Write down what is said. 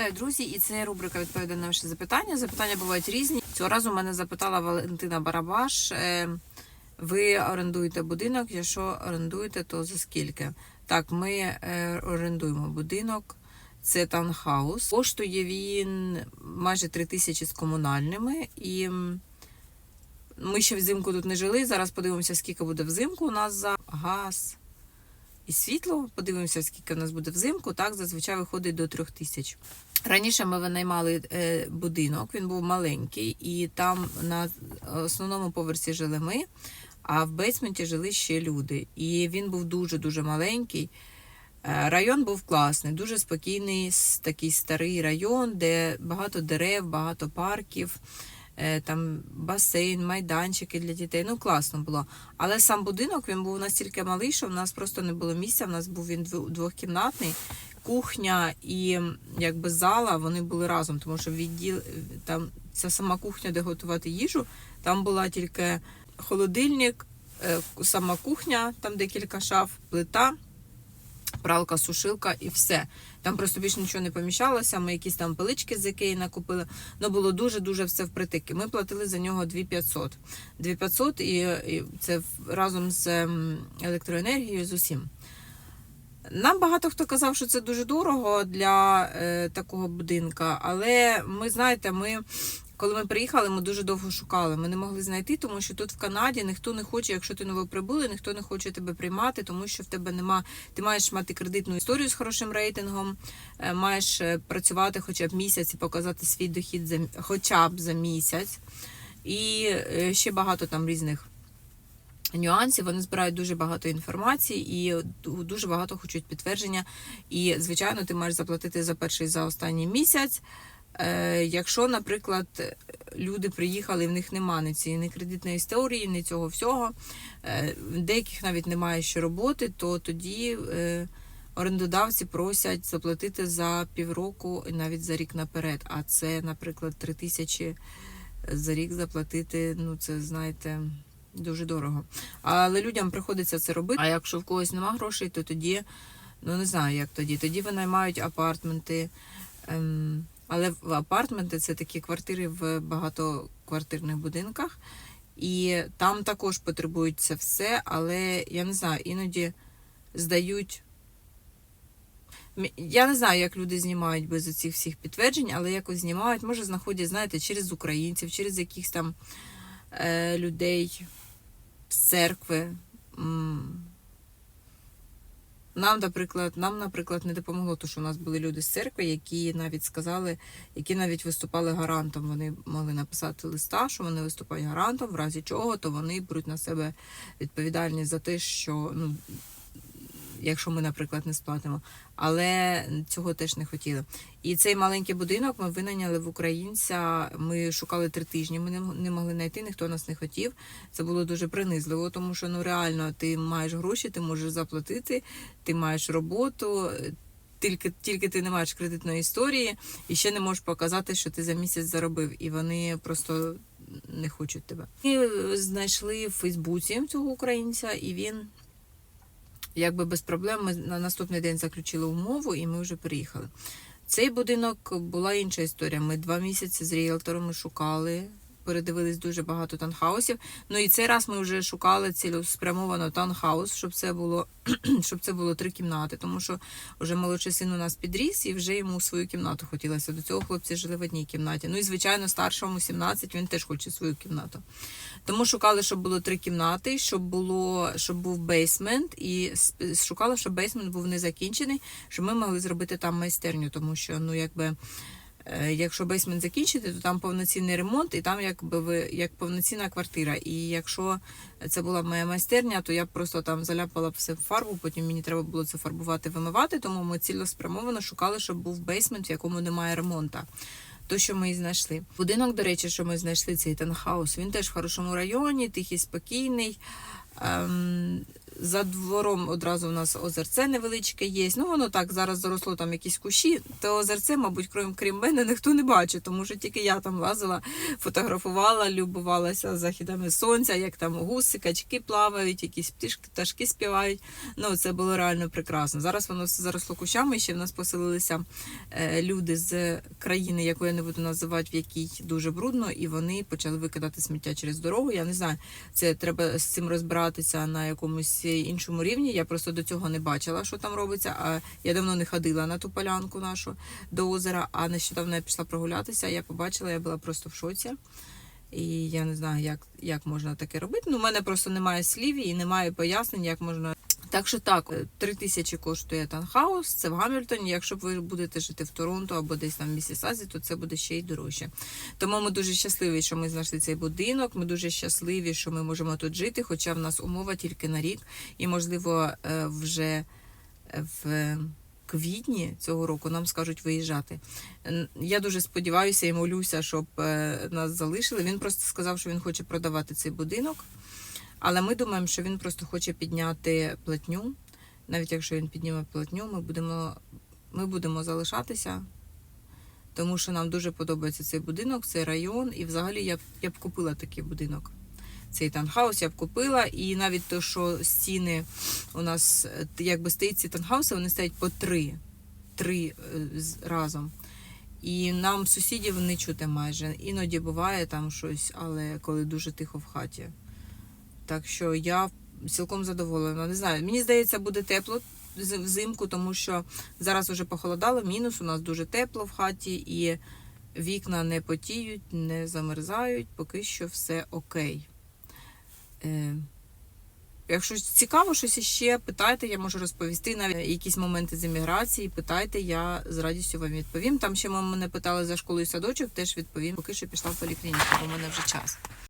Вітаю, друзі, і це рубрика відповідає на ваші запитання. Запитання бувають різні. Цього разу мене запитала Валентина Барабаш. е, Ви орендуєте будинок? Якщо орендуєте, то за скільки? Так, ми е, орендуємо будинок. Це таунхаус. Коштує він майже 3 тисячі з комунальними. І ми ще взимку тут не жили. Зараз подивимося, скільки буде взимку у нас за газ і світло. Подивимося, скільки в нас буде взимку. Так, зазвичай виходить до трьох тисяч. Раніше ми винаймали е, будинок, він був маленький, і там на основному поверсі жили ми, а в бейсменті жили ще люди. І він був дуже-дуже маленький. Е, Район був класний, дуже спокійний, такий старий район, де багато дерев, багато парків, е, там басейн, майданчики для дітей. Ну, класно було. Але сам будинок він був настільки малий, що в нас просто не було місця. В нас був він двохкімнатний. Кухня і якби зала вони були разом, тому що відділ там ця сама кухня, де готувати їжу, там була тільки холодильник, е, сама кухня, там декілька шаф, плита пралка, сушилка і все. Там просто більше нічого не поміщалося. Ми якісь там пилички з Ікеї накупили. Ну було дуже-дуже все впритики. Ми платили за нього 2500. 2500 і, і це разом з електроенергією з усім. Нам багато хто казав, що це дуже дорого для е, такого будинка, але ми знаєте, ми. Коли ми приїхали, ми дуже довго шукали. Ми не могли знайти, тому що тут в Канаді ніхто не хоче, якщо ти новоприбулий, ніхто не хоче тебе приймати, тому що в тебе нема. Ти маєш мати кредитну історію з хорошим рейтингом, е, маєш е, працювати хоча б місяць і показати свій дохід за хоча б за місяць. І е, ще багато там різних нюансів. Вони збирають дуже багато інформації і дуже багато хочуть підтвердження. І, звичайно, ти маєш заплатити за перший за останній місяць. Е, Якщо, наприклад, люди приїхали, і в них нема ні цієї ні кредитної історії, ні цього всього, е, деяких навіть немає ще роботи, то тоді е, орендодавці просять заплатити за півроку і навіть за рік наперед. А це, наприклад, три тисячі за рік заплатити, ну це знаєте. Дуже дорого. Але людям приходиться це робити. А якщо в когось нема грошей, то тоді, ну не знаю, як тоді. Тоді винаймають апартменти. Ем, але в апартменти це такі квартири в багатоквартирних будинках. І там також потребується все, але я не знаю, іноді здають. Я не знаю, як люди знімають без цих всіх підтверджень, але якось знімають, може знаходять, знаєте, через українців, через якихось там людей з церкви. Нам, наприклад, нам, наприклад, не допомогло, тому що у нас були люди з церкви, які навіть сказали, які навіть виступали гарантом. Вони могли написати листа, що вони виступають гарантом, в разі чого, то вони беруть на себе відповідальність за те, що ну, якщо ми, наприклад, не сплатимо. Але цього теж не хотіли. І цей маленький будинок ми винайняли в українця. Ми шукали три тижні. Ми не, могли знайти, ніхто нас не хотів. Це було дуже принизливо, тому що ну реально ти маєш гроші, ти можеш заплатити, ти маєш роботу. Тільки, тільки ти не маєш кредитної історії і ще не можеш показати, що ти за місяць заробив, і вони просто не хочуть тебе. Ми знайшли в Фейсбуці цього українця, і він якби без проблем ми на наступний день заключили умову, і ми вже приїхали. Цей будинок була інша історія. Ми два місяці з ріелторами шукали, передивились дуже багато таунхаусів. Ну і цей раз ми вже шукали цілеспрямовано таунхаус, щоб це було щоб це було три кімнати, тому що вже молодший син у нас підріс і вже йому свою кімнату хотілося. До цього хлопці жили в одній кімнаті. Ну і звичайно, старшому 17, він теж хоче свою кімнату. Тому шукали, щоб було три кімнати, щоб було, щоб був бейсмент, і шукали, щоб бейсмент був не закінчений, щоб ми могли зробити там майстерню, тому що ну якби. Е, Якщо бейсмент закінчити, то там повноцінний ремонт, і там якби ви як повноцінна квартира. І якщо це була моя майстерня, то я просто там заляпала все фарбу, потім мені треба було це фарбувати, вимивати. Тому ми цілеспрямовано шукали, щоб був бейсмент, в якому немає ремонту. То, що ми і знайшли. Будинок, до речі, що ми знайшли, цей таунхаус, він теж в хорошому районі, тихий, спокійний. Ем, За двором одразу у нас озерце невеличке є. Ну, воно так зараз заросло там якісь кущі. То озерце, мабуть, крім, крім мене, ніхто не бачить, тому що тільки я там лазила, фотографувала, любувалася західами сонця, як там гуси, качки плавають, якісь птишки, пташки співають. Ну, це було реально прекрасно. Зараз воно все заросло кущами. Ще в нас поселилися е, люди з країни, яку я не буду називати, в якій дуже брудно, і вони почали викидати сміття через дорогу. Я не знаю, це треба з цим розбиратися на якомусь іншому рівні. Я просто до цього не бачила, що там робиться. А я давно не ходила на ту полянку нашу до озера. А нещодавно я пішла прогулятися. Я побачила, я була просто в шоці. І я не знаю, як, як можна таке робити. Ну, у мене просто немає слів і немає пояснень, як можна. Так що так, е, три тисячі коштує танхаус, це в Гамільтоні. Якщо ви будете жити в Торонто або десь там в Місісазі, то це буде ще й дорожче. Тому ми дуже щасливі, що ми знайшли цей будинок. Ми дуже щасливі, що ми можемо тут жити, хоча в нас умова тільки на рік, і можливо е, вже в квітні цього року нам скажуть виїжджати. Я дуже сподіваюся і молюся, щоб е, нас залишили. Він просто сказав, що він хоче продавати цей будинок. Але ми думаємо, що він просто хоче підняти платню. Навіть якщо він підніме платню, ми будемо, ми будемо залишатися, тому що нам дуже подобається цей будинок, цей район. І взагалі я б, я б купила такий будинок. Цей танхаус я б купила, і навіть то, що стіни у нас е, якби стоїть ці танхауси, вони стоять по три, три е, разом. І нам сусідів не чути майже. Іноді буває там щось, але коли дуже тихо в хаті. Так що я цілком задоволена. Не знаю, мені здається, буде тепло взимку, тому що зараз вже похолодало. Мінус у нас дуже тепло в хаті, і вікна не потіють, не замерзають. Поки що все окей. Е, Якщо цікаво щось іще, питайте, я можу розповісти навіть якісь моменти з еміграції. Питайте, я з радістю вам відповім. Там ще мене питали за школу і садочок, теж відповім. Поки що пішла в поліклініку, бо в мене вже час.